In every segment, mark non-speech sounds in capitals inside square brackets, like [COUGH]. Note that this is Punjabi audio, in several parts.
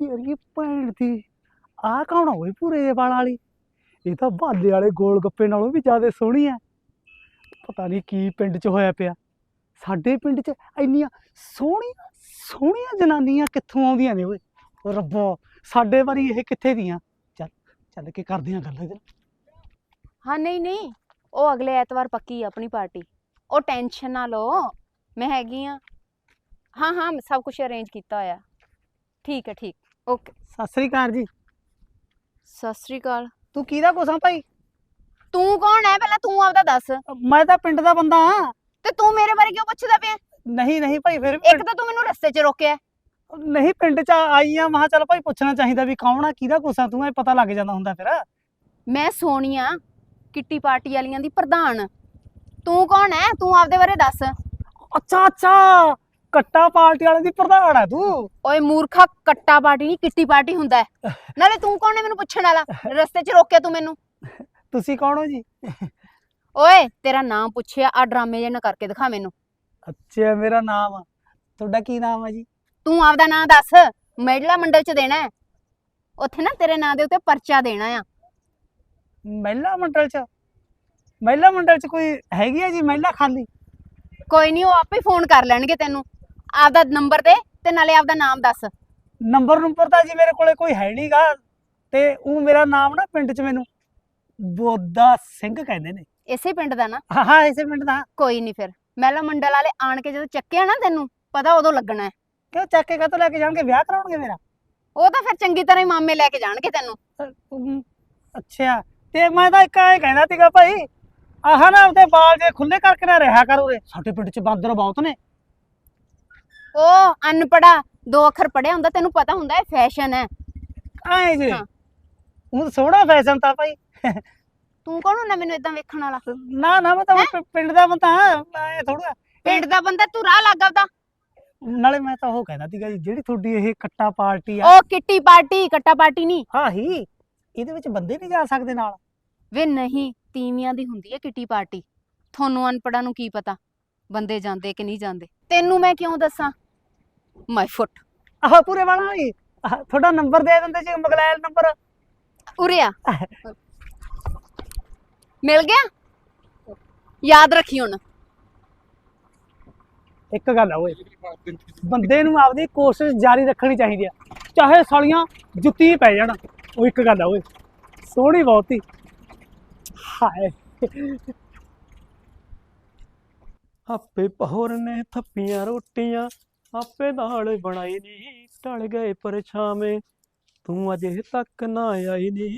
ਤੇਰੀ ਭੈਣ ਦੀ। ਆਹ ਕੌਣ ਆ ਓਏ ਪੂਰੇ ਵਾਲੀ ਇਹ ਤਾਂ ਬਾਲੇ ਵਾਲੇ ਗੋਲ ਗੱਪੇ ਨਾਲੋਂ ਵੀ ਜ਼ਿਆਦਾ ਸੋਹਣੀ ਆ। ਪਤਾ ਨਹੀਂ ਕੀ ਪਿੰਡ 'ਚ ਹੋਇਆ ਪਿਆ। ਸਾਡੇ ਪਿੰਡ 'ਚ ਇੰਨੀਆਂ ਸੋਹਣੀਆਂ ਸੋਹਣੀਆਂ ਜਨਾਨੀਆਂ ਕਿੱਥੋਂ ਆਉਂਦੀਆਂ ਨੇ ਓਏ? ਰੱਬਾ, ਸਾਡੇ ਵਾਰੀ ਇਹ ਕਿੱਥੇ ਦੀਆਂ? ਚੱਲ ਚੱਲ ਕੇ ਕਰਦੇ ਆਂ ਗੱਲ ਇਹਦੇ ਹਾਂ, ਨਹੀਂ ਨਹੀਂ। ਉਹ ਅਗਲੇ ਐਤਵਾਰ ਪੱਕੀ ਆ ਆਪਣੀ ਪਾਰਟੀ। ਉਹ ਟੈਨਸ਼ਨ ਨਾ ਲਓ। ਮੈਂ ਹੈਗੀ ਆ। ਹਾਂ ਹਾਂ, ਸਭ ਕੁਝ ਅਰੇਂਜ ਕੀਤਾ ਹੋਇਆ। ਠੀਕ ਹੈ, ਠੀਕ। ਓਕੇ। ਸਤਿ ਸ੍ਰੀ ਅਕਾਲ ਜੀ। ਸਤਿ ਸ੍ਰੀ ਅਕਾਲ। ਤੂੰ ਕਿਹਦਾ ਕੋਸਾਂ ਭਾਈ? ਤੂੰ ਕੌਣ ਹੈ ਪਹਿਲਾਂ ਤੂੰ ਆਪਦਾ ਦੱਸ। ਮੈਂ ਤਾਂ ਪਿੰਡ ਦਾ ਬੰਦਾ ਹਾਂ। ਤੇ ਤੂੰ ਮੇਰੇ ਬਾਰੇ ਕਿਉਂ ਪੁੱਛਦਾ ਪਿਆ? ਨਹੀਂ ਨਹੀਂ ਭਾਈ ਫਿਰ ਵੀ ਇੱਕ ਤਾਂ ਤੂੰ ਮੈਨੂੰ ਰਸਤੇ 'ਚ ਰੋਕਿਆ। ਨਹੀਂ ਪਿੰਡ 'ਚ ਆਈ ਆ ਮਹਾ ਚੱਲ ਭਾਈ ਪੁੱਛਣਾ ਚਾਹੀਦਾ ਵੀ ਕੌਣ ਆ ਕਿਹਦਾ ਕੋਸਾਂ ਤੂੰ ਇਹ ਪਤਾ ਲੱਗ ਜਾਂਦਾ ਹੁੰਦਾ ਫਿਰ। ਮੈਂ ਸੋਨੀਆ ਕਿੱਟੀ ਪਾਰਟੀ ਵਾਲੀਆਂ ਦੀ ਪ੍ਰਧਾਨ। ਤੂੰ ਕੌਣ ਹੈ ਤੂੰ ਆਪਦੇ ਬਾਰੇ ਦੱਸ। ਅੱਛਾ ਅੱਛਾ। ਕੱਟਾ ਪਾਰਟੀ ਵਾਲੇ ਦੀ ਪ੍ਰਧਾਨ ਆ ਤੂੰ। ਓਏ ਮੂਰਖਾ ਕੱਟਾ ਪਾਰਟੀ ਨਹੀਂ ਕਿੱਟੀ ਪਾਰਟੀ ਹੁੰਦਾ ਹੈ। ਨਾਲੇ ਤੂੰ ਕੌਣ ਹੈ ਮੈਨੂੰ ਪੁੱਛਣ ਵਾਲਾ? ਰਸਤੇ 'ਚ ਰੋਕਿਆ ਤੂੰ ਮੈਨੂੰ। ਤੁਸੀਂ ਕੌਣ ਹੋ ਜੀ? ਓਏ ਤੇਰਾ ਨਾਮ ਪੁੱਛਿਆ ਆ ਡਰਾਮੇ ਜਿਹੇ ਨਾ ਕਰਕੇ ਦਿਖਾ ਮੈਨੂੰ। ਅੱਛਾ ਮੇਰਾ ਨਾਮ ਆ। ਤੁਹਾਡਾ ਕੀ ਨਾਮ ਆ ਜੀ? ਤੂੰ ਆਪਦਾ ਨਾਂ ਦੱਸ। ਮਹਿਲਾ ਮੰਡਲ 'ਚ ਦੇਣਾ ਹੈ। ਉੱਥੇ ਨਾ ਤੇਰੇ ਨਾਂ ਦੇ ਉੱਤੇ ਪਰਚਾ ਦੇਣਾ ਆ। ਮਹਿਲਾ ਮੰਡਲ 'ਚ? ਮਹਿਲਾ ਮੰਡਲ 'ਚ ਕੋਈ ਹੈਗੀ ਆ ਜੀ? ਮਹਿਲਾ ਖਾਲੀ? ਕੋਈ ਨਹੀਂ ਉਹ ਆਪੇ ਫੋਨ ਕਰ ਲੈਣਗੇ ਤੈਨੂੰ। ਆਪਦਾ ਨੰਬਰ ਦੇ ਤੇ ਨਾਲੇ ਆਪਦਾ ਨਾਮ ਦੱਸ। ਨੰਬਰ ਨੰਬਰ ਤਾਂ ਜੀ ਮੇਰੇ ਕੋਲੇ ਕੋਈ ਹੈ ਨਹੀਂਗਾ ਤੇ ਉਹ ਮੇਰਾ ਨਾਮ ਨਾ ਪਿੰਡ 'ਚ ਮੈਨੂੰ ਬੋਦਾ ਸਿੰਘ ਕਹਿੰਦੇ ਨੇ। ਇਸੇ ਪਿੰਡ ਦਾ ਨਾ? ਹਾਂ ਹਾਂ ਇਸੇ ਪਿੰਡ ਦਾ। ਕੋਈ ਨਹੀਂ ਫਿਰ। ਮਹਿਲਾ ਮੰਡਲ ਵਾਲੇ ਆਣ ਕੇ ਜਦੋਂ ਚੱਕਿਆ ਨਾ ਤੈਨੂੰ ਪਤਾ ਉਦੋਂ ਲੱਗਣਾ ਹੈ। ਕਿਉਂ ਚੱਕ ਕੇ ਕਾਹਤੋਂ ਲੈ ਕੇ ਜਾਣਗੇ? ਵਿਆਹ ਕਰਾਉਣਗੇ ਮੇਰਾ? ਉਹ ਤਾਂ ਫਿਰ ਚੰਗੀ ਤਰ੍ਹਾਂ ਹੀ ਮਾਮੇ ਲੈ ਕੇ ਜਾਣਗੇ ਤੈਨੂੰ। ਅੱਛਾ। ਤੇ ਮੈਂ ਤਾਂ ਇੱਕ ਐ ਕਹਿੰਦਾ ਸੀਗਾ ਭਾਈ ਆਹ ਨਾ ਉਹਦੇ ਵਾਲ ਜੇ ਖੁੱਲੇ ਕਰਕੇ ਨਾ ਰਿਹਾ ਕਰ ਉਰੇ। ਸਾਡੇ ਪਿੰਡ 'ਚ ਬਾਂਦਰ ਬਹੁਤ ਨੇ। ਉਹ ਅਨਪੜਾ ਦੋ ਅੱਖਰ ਪੜਿਆ ਹੁੰਦਾ ਤੈਨੂੰ ਪਤਾ ਹੁੰਦਾ ਇਹ ਫੈਸ਼ਨ ਹੈ। ਐ ਜੀ। ਹਾਂ। ਉਹ ਸੋਹਣਾ ਫੈਸ਼ਨ ਤਾਂ ਭਾਈ। ਤੂੰ ਕੌਣ ਹੁੰਦਾ ਮੈਨੂੰ ਇਦਾਂ ਵੇਖਣ ਵਾਲਾ? ਨਾ ਨਾ ਮੈਂ ਤਾਂ ਪਿ- ਪਿੰਡ ਦਾ ਬੰਦਾ ਐ ਥੋੜਾ ਪਿੰਡ ਦਾ ਬੰਦਾ ਤੂੰ ਰਾਹ ਲੱਗ ਆਪਦਾ। ਨਾਲੇ ਮੈਂ ਤਾਂ ਉਹ ਕਹਿੰਦਾ ਸੀਗਾ ਜੀ ਜਿਹੜੀ ਤੁਹਾਡੀ ਇਹ ਕੱਟਾ ਪਾਰਟੀ ਆ। ਉਹ ਕਿੱਟੀ ਪਾਰਟੀ ਕੱਟਾ ਪਾਰਟੀ ਨਹੀਂ। ਹਾਂ ਹੀ। ਇਹਦੇ ਵਿੱਚ ਬੰਦੇ ਨਹੀਂ ਜਾ ਸਕਦੇ ਨਾਲ। ਵੇ ਨਹੀਂ ਤੀਵੀਆਂ ਦੀ ਹੁੰਦੀ ਹੈ ਕਿੱਟੀ ਪਾਰਟੀ। ਤੁਹਾਨੂੰ ਅਨਪੜਾਂ ਨੂੰ ਕੀ ਪਤਾ? ਬੰਦੇ ਜਾਂਦੇ ਕਿ ਨਹੀਂ ਜਾਂਦੇ? ਤੈਨੂੰ ਮੈਂ ਕਿਉਂ ਦੱਸਾਂ? ਮਾਈ ਫੁੱਟ ਆਹ ਪੂਰੇ ਵਾਲਾ ਆਹ, ਤੁਹਾਡਾ ਨੰਬਰ ਦੇ ਦਿੰਦੇ ਜੀ ਮਗਲੈਲ ਨੰਬਰ। ਉਰੇ ਆ। ਮਿਲ ਗਿਆ? ਯਾਦ ਰੱਖੀ ਹੁਣ। ਇੱਕ ਗੱਲ ਆ ਓਏ ਬੰਦੇ ਨੂੰ ਆਪਦੀ ਕੋਸ਼ਿਸ਼ ਜਾਰੀ ਰੱਖਣੀ ਚਾਹੀਦੀ ਆ। ਚਾਹੇ ਸਾਲੀਆਂ ਜੁੱਤੀ ਪੈ ਜਾਣ। ਉਹ ਇੱਕ ਗੱਲ ਆ ਓਏ ਸੋਹਣੀ ਬਹੁਤੀ। ਹਾਏ। ਆਪੇ ਪਹੋਰ ਨੇ ਥੱਪੀਆਂ ਰੋਟੀਆਂ ਆਪੇ ਨਾਲ ਬਣਾਈ ਨੀ ਟਲ ਗਏ ਪਰਛਾਵੇਂ। ਤੂੰ ਅਜੇ ਤੱਕ ਨਾ ਆਈ ਨੀ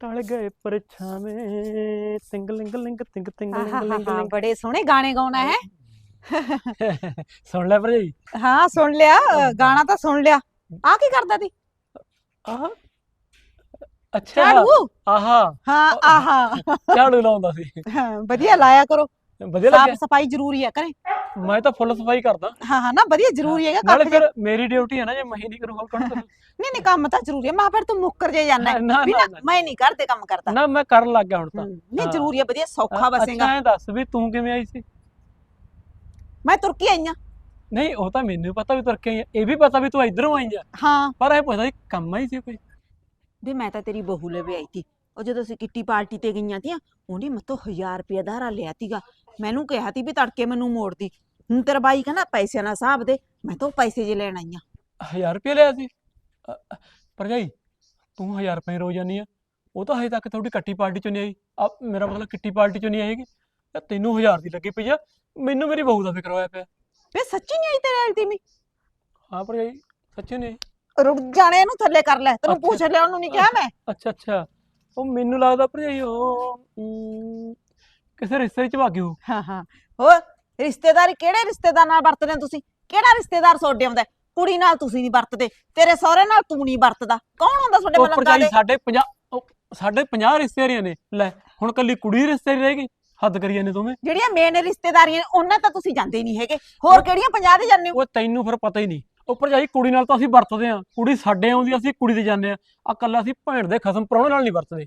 ਟਲ ਗਏ ਪਰਛਾਵੇਂ। ਤਿੰਗ ਲਿੰਗ ਲਿੰਗ ਤਿੰਗ ਤਿੰਗ ਲਿੰਗ ਲਿੰਗ ਬੜੇ ਸੋਹਣੇ ਗਾਣੇ ਗਾਉਣਾ ਹੈ। ਸੁਣ ਲੈ ਭਰਜਾਈ ਹਾਂ ਸੁਣ ਲਿਆ। ਗਾਣਾ ਤਾਂ ਸੁਣ ਲਿਆ। ਆ ਕੀ ਕਰਦਾ ਤੀ ਆਹ? ਅੱਛਾ। ਝਾੜੂ? ਆਹਾ। ਹਾਂ ਆਹਾ। ਝਾੜੂ ਲਾਉਂਦਾ ਸੀ। ਹਾਂ, ਵਧੀਆ ਲਾਇਆ ਕਰੋ। ਵਧੀਆ ਸਾਫ਼ ਲੱਗਿਆ? ਸਫ਼ਾਈ ਜ਼ਰੂਰੀ ਹੈ ਕਰੇ। ਮੈਂ ਤਾਂ ਫੁੱਲ ਸਫ਼ਾਈ ਕਰਦਾ। ਹਾਂ ਹਾਂ ਨਾ ਵਧੀਆ ਜ਼ਰੂਰੀ ਹੈਗਾ ਨਾਲੇ ਕੱਖ ਜੇ- ਫਿਰ ਮੇਰੀ ਡਿਊਟੀ ਹੈ ਨਾ ਜੇ ਮੈਂ ਹੀ ਨਹੀਂ ਕਰੂੰਗਾ ਕੌਣ ਕਰੂ? [LAUGHS] ਨਹੀਂ ਨਹੀਂ ਕੰਮ ਤਾਂ ਜ਼ਰੂਰੀ ਹੈ ਮੈਂ ਫਿਰ ਤੂੰ ਮੁੱਕਰ ਜੇ ਜਾਣਾ ਨਾ, ਨਾ, ਵੀ ਨਾ, ਨਾ। ਨਾ। ਮੈਂ ਨਹੀਂ ਕਰਦੇ ਕੰਮ ਕਰਦਾ। ਨਾ ਮੈਂ ਕਰਨ ਲੱਗ ਗਿਆ ਹੁਣ ਤਾਂ। ਹਮ, ਨਹੀਂ ਹਾਂ। ਜ਼ਰੂਰੀ ਹੈ ਵਧੀਆ ਸੌਖਾ ਬਸੇਗਾ ਅੱਛਾ ਇਹ ਦੱਸ ਵੀ ਤੂੰ ਕਿਵੇਂ ਆਈ ਸੀ? ਮੈਂ ਤੁਰਕੀ ਆਈ ਆਂ। ਨਹੀਂ ਉਹ ਤਾਂ ਮੈਨੂੰ ਪਤਾ ਵੀ ਤੁਰ ਕੇ ਆਈ ਆ। ਇਹ ਵੀ ਪਤਾ ਵੀ ਤੂੰ ਇਧਰੋਂ ਆਈ ਆ। ਹਾਂ। ਪਰ ਇਹ ਪੁੱਛਦਾ ਸੀ ਕੰਮ ਆਈ ਸੀ ਕੋਈ? ਵੀ ਮੈਂ ਤਾਂ ਤੇਰੀ ਬਹੂ ਲਵੇ ਆਈ ਤੀ ਉਹ ਜਦੋਂ ਅਸੀਂ ਕਿੱਟੀ ਪਾਰਟੀ ਤੇ ਗਈਆਂ ਤੀਆਂ ਉਹਨੇ ਮਤੋਂ 1000 ਰੁਪਇਆ ਧਾਰਾ ਲਿਆ ਤੀਗਾ। ਮੈਨੂੰ ਕਿਹਾ ਤੀ ਵੀ ਤੜਕੇ ਮੈਨੂੰ ਮੋੜ ਦੀ ਹੁਣ ਤੇਰਾ ਬਾਈ ਕਹਿੰਦਾ ਪੈਸਿਆਂ ਨਾਲ ਹਿਸਾਬ ਦੇ ਮੈਂ ਤਾਂ ਉਹ ਪੈਸੇ ਜੇ ਲੈਣ ਆਈ ਆਂ। 1000 ਰੁਪਏ ਲਿਆ ਸੀ? ਭਰਜਾਈ ਤੂੰ 1000 ਰੁਪਏ ਰੋਜ਼ ਜਾਨੀ ਆ। ਉਹ ਤਾਂ ਹਜੇ ਤੱਕ ਤੁਹਾਡੀ ਕੱਟੀ ਪਾਰਟੀ ਚੋਂ ਨਹੀਂ ਆਈ। ਆ ਮੇਰਾ ਮਤਲਬ ਕਿੱਟੀ ਪਾਰਟੀ ਚੋਂ ਨਹੀਂ ਆਏਗੀ ਤੇ ਤੈਨੂੰ 1000 ਦੀ ਲੱਗੀ ਪਈ ਆ। ਮੈਨੂੰ ਮੇਰੀ ਬਹੂ ਦਾ ਫਿਕਰ ਹੋਇਆ ਪਿਆ। ਵੇ ਸੱਚੀ ਨਹੀਂ ਆਈ ਤੇਰੇ ਵਾਲੀ ਤੀਵੀਂ? ਹਾਂ ਭਰਜਾਈ ਸੱਚੀ ਨਹੀਂ ਰੁਕ ਜਾਣੇ ਇਹਨੂੰ ਥੱਲੇ ਕਰ ਲੈ। ਤੈਨੂੰ ਅੱਛਾ। ਪੁੱਛ ਲਿਆ ਉਹਨੂੰ ਨਹੀਂ ਕਿਹਾ ਮੈਂ। ਅੱਛਾ ਅੱਛਾ। ਉਹ ਮੈਨੂੰ ਲੱਗਦਾ ਭਰਜਾਈ ਉਹ ਅਮ, ਕਿਸੇ ਰਿਸ਼ਤੇ ਚ ਭਾਗੀ ਹੋ ਹਾਂ ਹਾਂ। ਹੋਰ ਰਿਸ਼ਤੇਦਾਰੀ ਕਿਹੜੇ ਰਿਸ਼ਤੇਦਾਰ ਨਾਲ ਵਰਤਦੇ ਹੋ ਤੁਸੀਂ? ਕਿਹੜਾ ਰਿਸ਼ਤੇਦਾਰ ਤੁਹਾਡੇ ਆਉਂਦਾ? ਹੈ? ਕੁੜੀ ਨਾਲ ਤੁਸੀਂ ਨਹੀਂ ਵਰਤਦੇ ਤੇਰੇ ਸਹੁਰੇ ਨਾਲ ਤੂੰ ਨਹੀਂ ਵਰਤਦਾ। ਕੌਣ ਹੁੰਦਾ ਤੁਹਾਡੇ ਉਹ ਮਲੰਗਾ ਭਰਜਾਈ ਦੇ ਸਾਡੇ 50 ਸਾਡੇ 50 ਰਿਸ਼ਤੇਦਾਰੀਆਂ ਨੇ। ਲੈ ਹੁਣ ਕੱਲੀ ਕੁੜੀ ਰਿਸ਼ਤੇਦਾਰੀ ਰਹਿ ਗਈ ਹੱਦ ਕਰੀ ਜਾਂਦੇ ਦੋਵੇਂ। ਜਿਹੜੀਆਂ ਮੇਨ ਰਿਸ਼ਤੇਦਾਰੀਆਂ ਨੇ ਉਹਨਾਂ ਤਾਂ ਤੁਸੀਂ ਜਾਂਦੇ ਨਹੀਂ ਹੈਗੇ। ਹੋਰ ਕਿਹੜੀਆਂ 50 ਦੇ ਜਾਂਦੇ ਹੋ? ਉਹ ਤੈਨੂੰ ਫਿਰ ਪਤਾ ਹੀ ਨਹੀਂ। ਉਹ ਭਰਜਾਈ ਕੁੜੀ ਨਾਲ ਤਾਂ ਅਸੀਂ ਵਰਤਦੇ ਆ ਕੁੜੀ ਸਾਡੇ ਆਉਂਦੀ ਅਸੀਂ ਕੁੜੀ ਤੇ ਜਾਂਦੇ ਆ ਆ ਕੱਲਾ ਅਸੀਂ ਭੈਣ ਦੇ ਖਸਮ ਪ੍ਰਾਹੁਣੇ ਨਾਲ ਨਹੀਂ ਵਰਤਦੇ।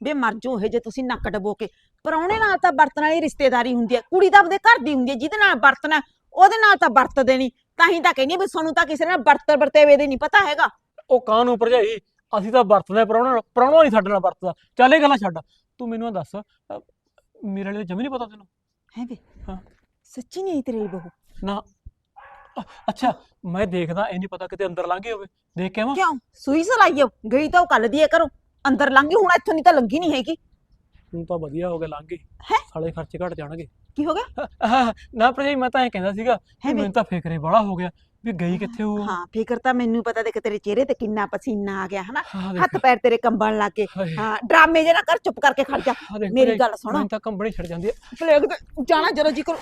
ਵੇ ਮਰ ਜੋ ਇਹ ਜੇ ਤੁਸੀਂ ਨੱਕ ਡਬੋ ਕੇ। ਪਰੌਣੇ ਨਾਲ ਤਾਂ ਵਰਤਣ ਵਾਲੀ ਰਿਸ਼ਤੇਦਾਰੀ ਹੁੰਦੀ ਹੈ ਕੁੜੀ ਤਾਂ ਆਪਦੇ ਘਰ ਦੀ ਹੁੰਦੀ ਹੈ ਜਿਹਦੇ ਨਾਲ ਵਰਤਣਾ ਉਹਦੇ ਨਾਲ ਤਾਂ ਵਰਤਦੇ ਨਹੀਂ। ਤਾਂ ਹੀ ਤਾਂ ਕਹਿੰਦੀ ਹਾਂ ਵੀ ਸਾਨੂੰ ਤਾਂ ਕਿਸੇ ਨਾਲ ਵਰਤ ਵਰਤੇਵੇ ਦੇ ਨਹੀਂ ਪਤਾ ਹੈਗਾ। ਉਹ ਕਾਹਨੂੰ ਭਰਜਾਈ? ਅਸੀਂ ਤਾਂ ਵਰਤਦੇ ਪ੍ਰਾਹੁਣਾ ਨਾਲ। ਨਹੀਂ ਸਾਡੇ ਨਾਲ ਵਰਤਦਾ। ਚੱਲ ਇਹ ਗੱਲਾਂ ਛੱਡ। ਤੂੰ ਮੈਨੂੰ ਇਹ ਦੱਸ ਮੇਰੇ ਵਾਲੇ ਦਾ ਜਮੀ ਨਹੀਂ ਪਤਾ ਤੈਨੂੰ। ਹੈ ਵੇ? ਹਾਂ। ਸੱਚੀ ਨਹੀਂ ਤੇਰੀ ਬਹੂ? ਨਾ। ਅੱਛਾ, ਮੈਂ ਦੇਖਦਾ, ਇਹ ਨਹੀਂ ਪਤਾ ਕਿਤੇ ਅੰਦਰ ਲੰਘ ਹੋਵੇ। ਦੇਖ ਕੇ ਆਵਾਂ? ਕਿਉਂ? ਸੂਈ ਸਲਾਈਓ ਗਈ ਤਾਂ ਉਹ ਕੱਲ ਦੀ ਹੈ ਘਰੋਂ। ਅੰਦਰ ਲੰਘੀ ਹੁਣ ਇੱਥੋਂ ਨਹੀਂ ਤਾਂ ਲੰਘੀ ਨਹੀਂ ਹੈਗੀ। ਤੂੰ ਤਾਂ ਵਧੀਆ ਹੋ ਗਿਆ ਲੰਘ ਗਈ ਹੈਂ? ਸਾਲੇ ਖਰਚੇ ਘਟ ਜਾਣਗੇ। ਕੀ ਹੋ ਗਿਆ? ਆਹ, ਨਾ ਭਰਜਾਈ ਮੈਂ ਤਾਂ ਐਂ ਕਹਿੰਦਾ ਸੀਗਾ ਹੈ ਵੀ? ਮੈਨੂੰ ਤਾਂ ਫਿਕਰੇ ਬੜਾ ਹੋ ਗਿਆ ਵੀ ਗਈ ਕਿੱਥੇ ਹੋਊ ਹਾਂ ਫਿਕਰ ਤਾਂ ਮੈਨੂੰ ਪਤਾ ਦੇਖ ਤੇਰੇ ਚਿਹਰੇ ਤੇ ਕਿੰਨਾ ਪਸੀਨਾ ਆ ਗਿਆ ਹਨਾ? ਹਾਂ, ਹੱਥ ਪੈਰ ਤੇਰੇ ਕੰਬਣ ਲੱਗ ਗਏ। ਹਾਏ, ਹਾਂ ਡਰਾਮੇ ਜੇ ਨਾ ਕਰ ਚੁੱਪ ਕਰਕੇ ਖੜ ਜਾ। ਮੇਰੀ ਗੱਲ ਸੁਣ। ਮੈਨੂੰ ਤਾਂ ਕੰਬਣੀ ਛੱਡ ਜਾਂਦੀ ਹੈ ਪਲੇਗ ਤੇ ਜਾਣਾ ਜਦੋਂ ਜੀ ਕਰ।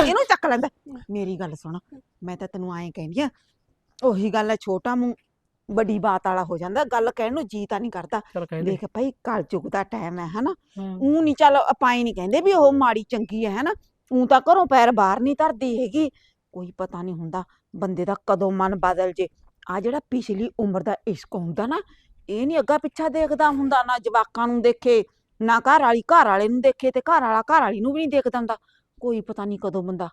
ਇਹਨੂੰ ਚੱਕ ਲੈਂਦਾ। ਮੇਰੀ ਗੱਲ ਸੁਣ ਮੈਂ ਤਾਂ ਤੈਨੂੰ ਐਂ ਕਹਿੰਦੀ ਆ ਉਹੀ ਗੱਲ ਹੈ ਛੋਟਾ ਮੂੰਹ ਵੱਡੀ ਬਾਤ ਵਾਲਾ ਹੋ ਜਾਂਦਾ ਗੱਲ ਕਹਿਣ ਨੂੰ ਜੀ ਤਾਂ ਨਹੀਂ ਕਰਦਾ। ਚੱਲ ਕਹਿੰਦੇ ਦੇਖ ਭਾਈ ਕਲ ਯੁੱਗ ਦਾ ਟਾਈਮ ਹੈ ਹਨਾ? ਉਹ ਨਹੀਂ ਚੱਲ ਆਪਾਂ ਹੀ ਨਹੀਂ ਕਹਿੰਦੇ ਵੀ ਉਹ ਮਾੜੀ ਚੰਗੀ ਹੈ ਹਨਾ? ਉਹ ਤਾਂ ਘਰੋਂ ਪੈਰ ਬਾਹਰ ਨਹੀਂ ਧਰਦੀ ਹੈਗੀ। ਕੋਈ ਪਤਾ ਨਹੀਂ ਹੁੰਦਾ ਬੰਦੇ ਦਾ ਕਦੋਂ ਮਨ ਬਦਲ ਜੇ। ਆ ਜਿਹੜਾ ਪਿਛਲੀ ਉਮਰ ਦਾ ਇਸ਼ਕ ਹੁੰਦਾ ਨਾ ਇਹ ਨਹੀਂ ਅੱਗਾ ਪਿੱਛਾ ਦੇਖਦਾ ਹੁੰਦਾ ਨਾ ਜਵਾਕਾਂ ਨੂੰ ਦੇਖੇ ਨਾ ਘਰ ਵਾਲੀ ਘਰ ਵਾਲੇ ਨੂੰ ਦੇਖੇ ਤੇ ਘਰ ਵਾਲਾ ਘਰ ਵਾਲੀ ਨੂੰ ਵੀ ਨਹੀਂ ਦੇਖਦਾ ਹੁੰਦਾ। ਕੋਈ ਪਤਾ ਨਹੀਂ ਕਦੋਂ ਬੰਦਾ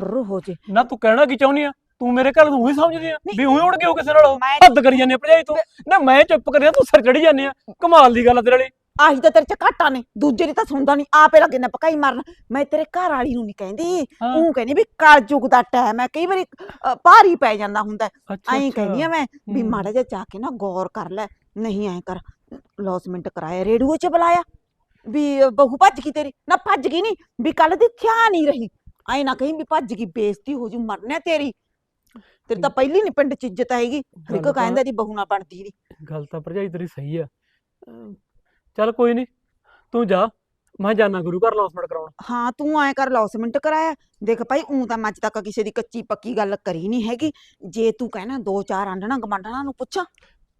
ਫੁਰ ਹੋ ਜੇ। ਨਾ ਤੂੰ ਕਹਿਣਾ ਕੀ ਚਾਹੁੰਦੀ ਆ? ਤੂੰ ਮੇਰੇ ਘਰ ਨੂੰ ਉਹੀ ਸਮਝਦੀ ਆ। ਵੀ ਉਹੀ ਉੜ ਗਿਓ ਕਿਸੇ ਨਾਲ? ਮੈਂ ਹੱਦ ਕਰੀ ਜਾਂਦੇ ਭਰਜਾਈ ਤੂੰ। ਨਾ ਮੈਂ ਚੁੱਪ ਕਰਿਆ ਤੂੰ ਸਿਰ ਚੜੀ ਜਾਂਦੇ ਆ। ਕਮਾਲ ਦੀ ਗੱਲ ਆ ਤੇਰੇ ਵਾਲੀ ਆਹੀ ਤਾਂ ਤੇਰੇ ਚ ਘਾਟਾ ਨੇ ਦੂਜੇ ਦੀ ਤਾਂ ਸੁਣਦਾ ਨਹੀਂ ਆਪੇ ਲੱਗੇ ਨਾ ਪਕਾਈ ਮਾਰਨ। ਮੈਂ ਤੇਰੇ ਘਰ ਵਾਲੀ ਨੂੰ ਨਹੀਂ ਕਹਿੰਦੀ। ਹਾਂ। ਉਹ ਕਹਿੰਦੀ ਵੀ ਕਲ ਯੁੱਗ ਦਾ ਟਾਈਮ ਹੈ ਕਈ ਵਾਰੀ ਅ, ਭਾਰੀ ਪੈ ਜਾਂਦਾ ਹੁੰਦਾ ਅੱਛਾ ਐਂ ਕਹਿੰਦੀ ਆ ਮੈਂ ਵੀ ਹੂੰ। ਮਾੜਾ ਜਿਹਾ ਜਾ ਕੇ ਨਾ ਗੌਰ ਕਰ ਲੈ। ਨਹੀਂ ਐਂ ਕਰ। ਲੌਸਮੈਂਟ ਕਰਾਇਆ ਰੇਡੂਏ ਚ ਬੁਲਾਇਆ। ਵੀ ਅ, ਬਹੂ ਭੱਜ ਗਈ ਤੇਰੀ। ਨਾ ਭੱਜ ਗਈ ਨਹੀਂ ਵੀ ਕੱਲ ਦੀ ਥਿਆ ਨਹੀਂ ਰਹੀ। ਐਂ ਨਾ ਕਹੀਂ ਵੀ ਭੱਜ ਗਈ ਬੇਇੱਜ਼ਤੀ ਹੋ ਜੂ ਮਰਨਾ ਤੇਰੀ। ਤੇਰੀ ਤਾਂ ਪਹਿਲੀ ਨਹੀਂ ਪਿੰਡ ਚ ਇੱਜ਼ਤ ਆਏਗੀ ਹਰ ਇੱਕ ਗੱਲ ਤਾਂ- ਕਹਿੰਦਾ ਦੀ ਬਹੂ ਨਾ ਬਣਦੀ ਨਹੀਂ ਗੱਲ ਤਾਂ ਭਰਜਾਈ ਤੇਰੀ ਸਹੀ ਆ। ਅਮ, ਚੱਲ ਕੋਈ ਨਹੀਂ ਤੂੰ ਜਾ ਮੈਂ ਜਾਣਾ ਗੁਰੂ ਘਰ ਲੌਸਮੈਂਟ ਕਰਾਉਣ। ਹਾਂ ਤੂੰ ਐਂ ਕਰ ਲੌਸਮੈਂਟ ਕਰਾਇਆ। ਦੇਖ ਭਾਈ ਉਂ ਤਾਂ ਮੈਂ ਅੱਜ ਤੱਕ ਕਿਸੇ ਦੀ ਕੱਚੀ ਪੱਕੀ ਗੱਲ ਕਰੀ ਨਹੀਂ ਹੈਗੀ। ਜੇ ਤੂੰ ਕਹਿਣਾ ਦੋ ਚਾਰ ਆਂਡਣਾ ਗਮਾਂਡਣਾ ਨੂੰ ਪੁੱਛਾਂ।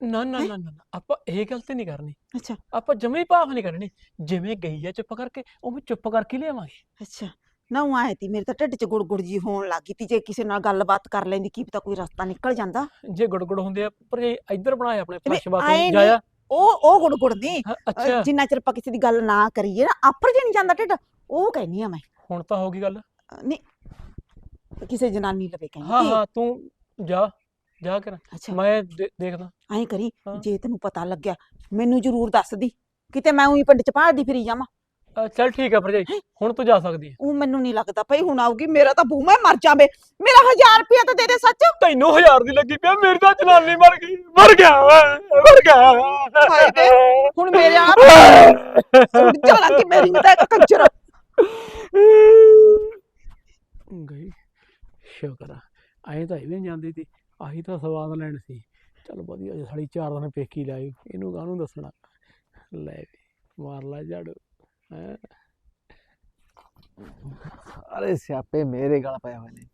ਨਾ ਨਾ ਹੈਂ? ਨਾ ਨਾ ਨਾ, ਆਪਾਂ ਇਹ ਗੱਲ ਤੇ ਨਹੀਂ ਕਰਨੀ। ਅੱਛਾ। ਆਪਾਂ ਜਮੇ ਭਾਫ ਨਹੀਂ ਕਰਨੀ। ਜਿਵੇਂ ਗਈ ਆ ਚੁੱਪ ਕਰਕੇ ਉਹ ਚੁੱਪ ਕਰਕੇ ਲਿਆਵਾਂਗੇ। ਅੱਛਾ। ਨਾ ਉਹ ਆਏ ਤੀ ਮੇਰੇ ਤਾਂ ਢਿੱਡ 'ਚ ਗੁੜਗੁੜ ਜੀ ਹੋਣ ਲੱਗ ਗਈ ਤੀ ਜੇ ਕਿਸੇ ਨਾਲ ਗੱਲਬਾਤ ਕਰ ਲੈਂਦੀ ਕੀ ਪਤਾ ਕੋਈ ਰਸਤਾ ਨਿਕਲ ਜਾਂਦਾ। ਜੇ ਗੁੜਗੁੜ ਹੁੰਦੇ ਆ ਭਰਜਾਈ ਇੱਧਰ ਬਣਾਇਆ ਆਪਣੇ ਆਏਂ ਬਾਥਰੂਮ ਨੀ, ਜਾਇਆ। ਉਹ ਉਹ ਗੁੜਗੁੜ ਨਹੀਂ। ਹਾਂ, ਅ, ਅੱਛਾ। ਜਿੰਨਾ ਚਿਰ ਆਪਾਂ ਕਿਸੇ ਦੀ ਗੱਲ ਨਾ ਕਰੀਏ ਨਾ ਆਪਰ ਜੇ ਨਹੀਂ ਜਾਂਦਾ ਢਿੱਡ ਉਹ ਕਹਿੰਨੀ ਆ ਮੈਂ। ਹੁਣ ਤਾਂ ਹੋ ਗਈ ਗੱਲ। ਨਹੀਂ ਕਿਸੇ ਜਨਾਨੀ ਲਵੇ ਹਾਂ ਕਹਿੰਦੀ ਹਾਂ ਤੂੰ ਜਾ ਜਾ ਕਰ। ਅੱਛਾ। ਮੈਂ ਦੇ- ਦੇਖਦਾ। ਐਂ ਕਰੀ ਹਾਂ। ਜੇ ਤੈਨੂੰ ਪਤਾ ਲੱਗਿਆ ਮੈਨੂੰ ਜ਼ਰੂਰ ਦੱਸ ਦੀ। ਕਿਤੇ ਮੈਂ ਉਹੀ ਪਿੰਡ 'ਚ ਭਾਲਦੀ ਫਿਰੀ ਜਾਵਾਂ। ਅ, ਚੱਲ ਠੀਕ ਆ ਭਰਜਾਈ ਹੁਣ ਤੂੰ ਜਾ ਸਕਦੀ ਹੈ ਉਹ ਮੈਨੂੰ ਨਹੀਂ ਲੱਗਦਾ ਭਈ ਹੁਣ ਆਊਗੀ ਮੇਰਾ ਤਾਂ ਬੂ ਮੈਂ ਮਰ ਜਾਵੇ ਮੇਰਾ 1000 ਰੁਪਇਆ ਤਾਂ ਦੇ ਦੇ ਸੱਚ। ਤੈਨੂੰ ਹਜ਼ਾਰ ਦੀ ਲੱਗੀ ਪਿਆ ਮੇਰੀ ਤਾਂ ਜਨਾਨੀ ਮਰ ਗਈ ਮਰ ਗਿਆ ਮਰ ਗਿਆ। ਹਾਏ ਵੇ, ਹੁਣ ਮੇਰੇ ਆ ਸੁਣ ਜਾਣਾ ਕਿ ਮੇਰੀ ਤਾਂ ਇੱਕ ਕੰਜਰ। ਗਈ ਸ਼ੁਕਰ ਆ। ਐਂ ਤਾਂ ਇਹ ਵੀ ਨੀ ਜਾਂਦੀ ਤੀ ਆਹੀ ਤਾਂ ਸਵਾਦ ਲੈਣ ਸੀ। ਚਲ ਵਧੀਆ ਜੇ ਸਾਡੀ ਚਾਰ ਦਿਨ ਪੇਕੀ ਲਾਈ ਇਹਨੂੰ ਕਾਹਨੂੰ ਦੱਸਣਾ? ਲੈ ਵੀ ਮਾਰ ਲੈ ਝਾੜੂ। ਸਾਰੇ ਸਿਆਪੇ ਮੇਰੇ ਗਲ ਪਏ ਹੋਏ ਨੇ।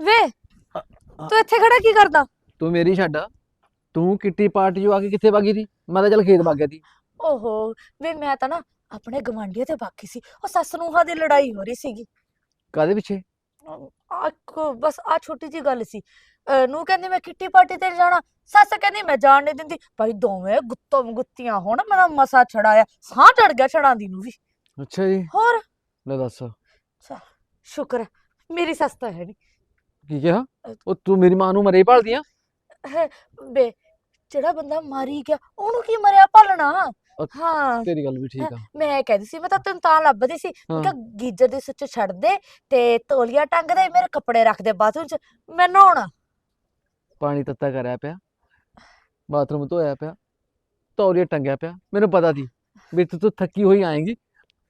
ਵੇ ਤੂੰ ਇੱਥੇ ਖੜਾ ਕੀ ਕਰਦਾ? ਤੂੰ ਮੇਰੀ ਛੱਡ। ਤੂੰ ਕਿੱਟੀ ਪਾਰਟੀ ਜੋ ਆ ਕੇ ਕਿੱਥੇ ਵਗੀ ਦੀ ਮੈਂ ਤਾਂ ਚੱਲ ਖੇਤ ਵਗ ਗਿਆ ਸੀ। ਓਹੋ ਵੇ ਮੈਂ ਤਾਂ ਨਾ ਆਪਣੇ ਗਵਾਂਢੀਆਂ ਤੇ ਬਾਕੀ ਸੀ। ਉਹ ਸੱਸ ਨੂੰਹਾਂ ਦੀ ਲੜਾਈ ਹੋ ਰਹੀ ਸੀਗੀ। ਕਾਦੇ ਪਿੱਛੇ? ਆ ਬਸ ਆ ਛੋਟੀ ਜੀ ਗੱਲ ਸੀ। ਨੂੰ ਕਹਿੰਦੀ ਮੈਂ ਕਿੱਟੀ ਪਾਰਟੀ ਤੇ ਜਾਣਾ। ਸੱਸ ਕਹਿੰਦੀ ਮੈਂ ਜਾਣ ਨਹੀਂ ਦਿੰਦੀ। ਭਾਈ ਦੋਵੇਂ ਗੁੱਤੋਂ ਗੁੱਤੀਆਂ ਹੋਣ ਮੇਰਾ ਮਸਾ ਛੜਾਇਆ। ਸਾਹ ਚੜ ਗਿਆ ਛੜਾਂਦੀ ਨੂੰ ਵੀ। ਅੱਛਾ ਜੀ। ਹੋਰ? ਲੈ ਦੱਸ। ਸ਼ੁਕਰ ਮੇਰੀ ਸੱਸ ਤਾਂ ਹੈ ਨਹੀਂ ਕੀ ਕਿਹਾ? ਉਹ ਤੂੰ ਮੇਰੀ ਮਾਂ ਨੂੰ ਮਰੇ ਭਾਲਦੀ ਆ? ਬੇ ਜਿਹੜਾ ਬੰਦਾ ਮਾਰੀ ਗਿਆ ਉਹਨੂੰ ਕੀ ਮਰਿਆ ਭਾਲਣਾ? ਹਾਂ। ਤੇਰੀ ਗੱਲ ਵੀ ਠੀਕ ਆ। ਮੈਂ ਕਹਿੰਦੀ ਸੀ ਮੈਂ ਤਾਂ ਤੈਨੂੰ ਤਾਂ ਲੱਭਦੀ ਸੀ। ਕਿ ਗੀਜਰ ਦੇ ਸੁੱਚ ਛੱਡ ਦੇ ਤੇ ਤੋਲੀਆ ਟੰਗ ਦੇ ਮੇਰੇ ਕੱਪੜੇ ਰੱਖ ਦੇ ਬਾਥਰੂਮ 'ਚ ਮੈਂ ਨਹਾਉਣਾ। ਪਾਣੀ ਤੱਤਾ ਕਰਿਆ ਪਿਆ ਬਾਥਰੂਮ ਧੋਇਆ ਪਿਆ ਤੌਲੀਆ ਟੰਗਿਆ ਪਿਆ ਮੈਨੂੰ ਪਤਾ ਸੀ ਵੀ ਤੂੰ ਤੂੰ ਥੱਕੀ ਹੋਈ ਆਏਂਗੀ